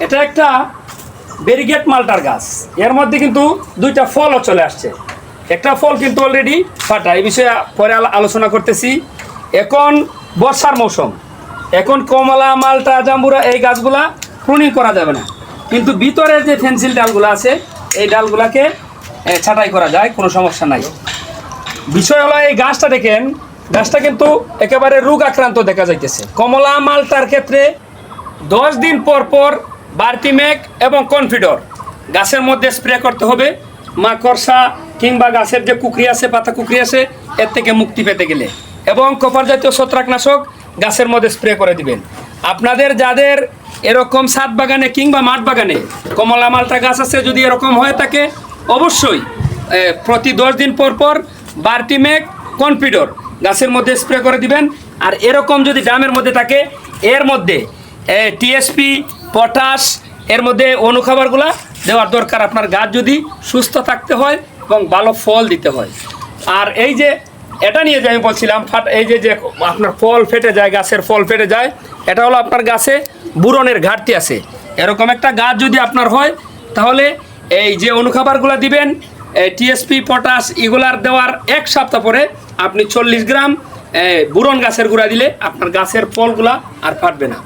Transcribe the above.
এটা একটা ব্যারিগেট মালটার গাছ। এর মধ্যে কিন্তু দুইটা ফলও চলে আসছে। একটা ফল কিন্তু অলরেডি ফাটা। এই বিষয়ে পরে আলো- আলোচনা করতেছি। এখন বর্ষার মৌসুম। এখন কমলা, মালটা, জাম্বুরা এই গাছগুলা প্রুনিং করা যাবে না। কিন্তু ভিতরে যে ফেন্সিল ডালগুলো আছে, এই ডালগুলাকে ছাঁটাই করা যায়, কোনো সমস্যা নাই। বিষয় হলো এই গাছটা দেখেন, গাছটা কিন্তু একেবারে রোগ আক্রান্ত দেখা যাইতেছে। কমলা, মালটার ক্ষেত্রে দশ দিন পর পর বার্টিমেক এবং কনফিডর। গাছের মধ্যে স্প্রে করতে হবে। মাকড়সা কিংবা গাছের যে কুকরি আছে, পাতা কুকরি আছে, এর থেকে মুক্তি পেতে গেলে। এবং কপার জাতীয় ছত্রাকনাশক গাছের মধ্যে স্প্রে করে দিবেন। আপনাদের যাদের এরকম সাত বাগানে কিংবা মাঠ বাগানে কমলা মালটা গাছ আছে, যদি এরকম হয়ে থাকে, অবশ্যই প্রতি দশ দিন পর পর বার্টিমেক কনফিডর গাছের মধ্যে স্প্রে করে দিবেন। আর এরকম যদি ড্রামের মধ্যে থাকে, এর মধ্যে টিএসপি পটাশ, এর মধ্যে অনুখাবারগুলা দেওয়ার দরকার। আপনার গাছ যদি সুস্থ থাকতে হয় এবং ভালো ফল দিতে হয়। আর এই যে, এটা নিয়ে যে আমি বলছিলাম, ফাট এই যে যে আপনার ফল ফেটে যায়, গাছের ফল ফেটে যায়, এটা হলো আপনার গাছে বুরনের ঘাটতি আছে। এরকম একটা গাছ যদি আপনার হয়, তাহলে এই যে অনুখাবারগুলো দিবেন টিএসপি, পটাশ, এগুলার দেওয়ার এক সপ্তাহ পরে আপনি চল্লিশ গ্রাম বুরন গাছের গুঁড়া দিলে আপনার গাছের ফলগুলা আর ফাটবে না।